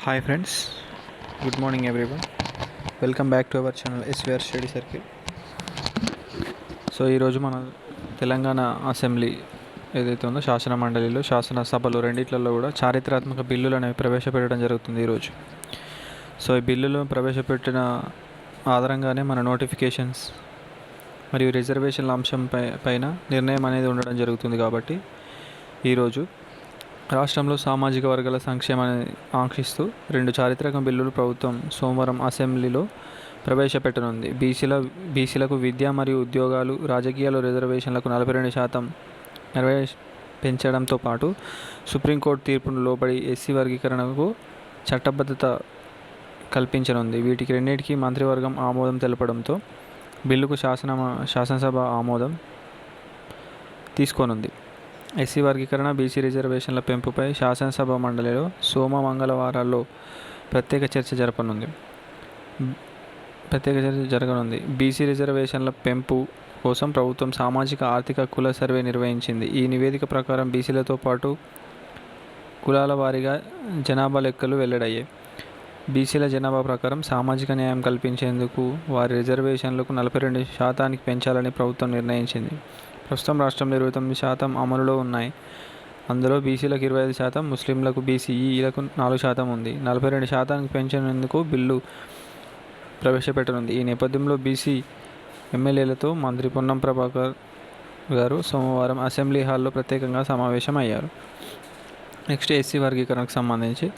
Hi friends good morning everyone welcome back to our channel SVR study circle so ఈరోజు మన Telangana assembly ఏదైతే ఉందో శాసన మండలిలో శాసనసభలు రెండిట్లలో కూడా చారిత్రాత్మక బిల్లులు అనేవి ప్రవేశపెట్టడం జరుగుతుంది ఈరోజు సో ఈ బిల్లులు ప్రవేశపెట్టిన ఆధారంగానే మన నోటిఫికేషన్స్ మరియు రిజర్వేషన్ల అంశం పై పైన నిర్ణయం అనేది ఉండడం జరుగుతుంది కాబట్టి ఈరోజు రాష్ట్రంలో సామాజిక వర్గాల సంక్షేమాన్ని ఆంక్షిస్తూ రెండు చారిత్రక బిల్లులు ప్రభుత్వం సోమవారం అసెంబ్లీలో ప్రవేశపెట్టనుంది. బీసీల బీసీలకు విద్య మరియు ఉద్యోగాలు రాజకీయాలు రిజర్వేషన్లకు నలభై రెండు శాతం నెరవే పెంచడంతో పాటు సుప్రీంకోర్టు తీర్పును లోబడి ఎస్సీ వర్గీకరణకు చట్టబద్ధత కల్పించనుంది. వీటికి రెండింటికి మంత్రివర్గం ఆమోదం తెలపడంతో బిల్లుకు శాసన శాసనసభ ఆమోదం తీసుకోనుంది. ఎస్సీ వర్గీకరణ బీసీ రిజర్వేషన్ల పెంపుపై శాసనసభ మండలిలో సోమ మంగళవారాల్లో ప్రత్యేక చర్చ జరపనుంది. ప్రత్యేక చర్చ జరగనుంది. బీసీ రిజర్వేషన్ల పెంపు కోసం ప్రభుత్వం సామాజిక ఆర్థిక కుల సర్వే నిర్వహించింది. ఈ నివేదిక ప్రకారం బీసీలతో పాటు కులాల వారీగా జనాభా లెక్కలు వెల్లడయ్యాయి. బీసీల జనాభా ప్రకారం సామాజిక న్యాయం కల్పించేందుకు వారి రిజర్వేషన్లకు నలభై రెండు శాతానికి పెంచాలని ప్రభుత్వం నిర్ణయించింది. ప్రస్తుతం రాష్ట్రంలో ఇరవై తొమ్మిది శాతం అమలులో ఉన్నాయి. అందులో బీసీలకు ఇరవై ఐదు శాతం ముస్లింలకు బీసీఈలకు నాలుగు శాతం ఉంది. నలభై రెండు శాతానికి పెంచేందుకు బిల్లు ప్రవేశపెట్టనుంది. ఈ నేపథ్యంలో బీసీ ఎమ్మెల్యేలతో మంత్రి పొన్నం ప్రభాకర్ గారు సోమవారం అసెంబ్లీ హాల్లో ప్రత్యేకంగా సమావేశం అయ్యారు. నెక్స్ట్ ఎస్సీ వర్గీకరణకు సంబంధించి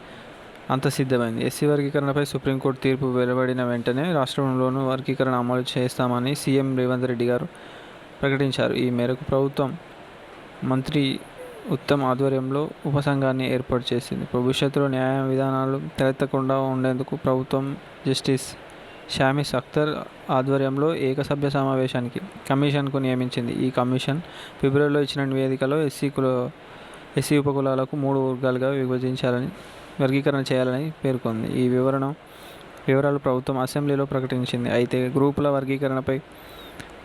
అంత సిద్ధమైంది. ఎస్సీ వర్గీకరణపై సుప్రీంకోర్టు తీర్పు వెలువడిన వెంటనే రాష్ట్రంలోనూ వర్గీకరణ అమలు చేస్తామని సీఎం రేవంత్ రెడ్డి గారు ప్రకటించారు. ఈ మేరకు ప్రభుత్వం మంత్రి ఉత్తమ్ ఆధ్వర్యంలో ఉపసంఘాన్ని ఏర్పాటు చేసింది. భవిష్యత్తులో న్యాయ విధానాలు తలెత్తకుండా ఉండేందుకు ప్రభుత్వం జస్టిస్ షామిస్ అఖ్తర్ ఆధ్వర్యంలో ఏకసభ్య సమావేశానికి కమిషన్కు నియమించింది. ఈ కమిషన్ ఫిబ్రవరిలో ఇచ్చిన నివేదికలో ఎస్సీ కుల ఎస్సీ ఉపకులాలకు మూడు వర్గాలుగా విభజించాలని వర్గీకరణ చేయాలని పేర్కొంది. ఈ వివరణ వివరాలు ప్రభుత్వం అసెంబ్లీలో ప్రకటించింది. అయితే గ్రూపుల వర్గీకరణపై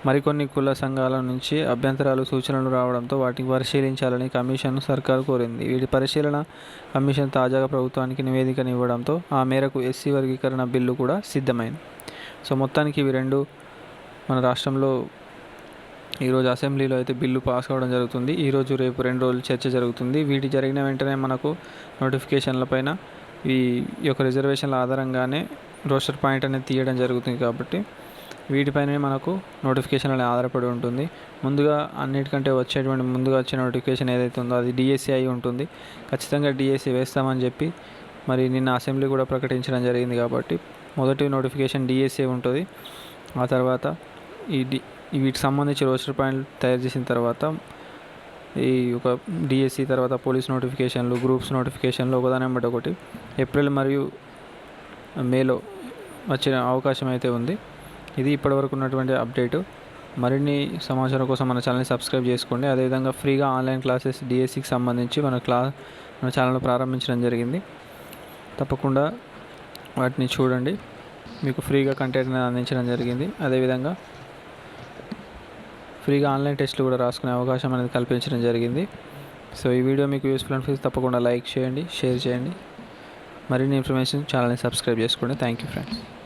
మరికొన్ని కుల సంఘాల నుంచి అభ్యంతరాలు సూచనలు రావడంతో వాటిని పరిశీలించాలని కమిషన్ సర్కారు కోరింది. వీటి పరిశీలన కమిషన్ తాజాగా ప్రభుత్వానికి నివేదికను ఇవ్వడంతో ఆ మేరకు ఎస్సీ వర్గీకరణ బిల్లు కూడా సిద్ధమైంది. సో మొత్తానికి ఇవి రెండు మన రాష్ట్రంలో ఈరోజు అసెంబ్లీలో అయితే బిల్లు పాస్ కావడం జరుగుతుంది. ఈరోజు రేపు రెండు రోజులు చర్చ జరుగుతుంది. వీటి జరిగిన వెంటనే మనకు నోటిఫికేషన్ల పైన ఈ యొక్క రిజర్వేషన్ల ఆధారంగానే రోస్టర్ పాయింట్ అనేది తీయడం జరుగుతుంది కాబట్టి వీటిపైనే మనకు నోటిఫికేషన్ అనేది ఆధారపడి ఉంటుంది. ముందుగా అన్నిటికంటే వచ్చేటువంటి ముందుగా వచ్చే నోటిఫికేషన్ ఏదైతే ఉందో అది డిఎస్సి అయి ఉంటుంది. ఖచ్చితంగా డిఎస్సి వేస్తామని చెప్పి మరి నిన్న అసెంబ్లీ కూడా ప్రకటించడం జరిగింది కాబట్టి మొదటి నోటిఫికేషన్ డిఎస్సి ఉంటుంది. ఆ తర్వాత ఈ డి వీటికి సంబంధించి రోస్టర్ పాయింట్ తయారు చేసిన తర్వాత ఈ ఒక డిఎస్సి తర్వాత పోలీస్ నోటిఫికేషన్లు గ్రూప్స్ నోటిఫికేషన్లు ఒకదాని ఒకటి ఏప్రిల్ మరియు మేలో వచ్చిన అవకాశం అయితే ఉంది. ఇది ఇప్పటివరకు ఉన్నటువంటి అప్డేటు. మరిన్ని సమాచారం కోసం మన ఛానల్ని సబ్స్క్రైబ్ చేసుకోండి. అదేవిధంగా ఫ్రీగా ఆన్లైన్ క్లాసెస్ డిఎస్సికి సంబంధించి మన క్లా మన ఛానల్ ప్రారంభించడం జరిగింది. తప్పకుండా వాటిని చూడండి. మీకు ఫ్రీగా కంటెంట్ని అందించడం జరిగింది. అదేవిధంగా ఫ్రీగా ఆన్లైన్ టెస్ట్లు కూడా రాసుకునే అవకాశం అనేది కల్పించడం జరిగింది. సో ఈ వీడియో మీకు యూస్ఫుల్ అనిపిస్తే తప్పకుండా లైక్ చేయండి షేర్ చేయండి. మరిన్ని ఇన్ఫర్మేషన్ ఛానల్ని సబ్స్క్రైబ్ చేసుకోండి. Thank you friends.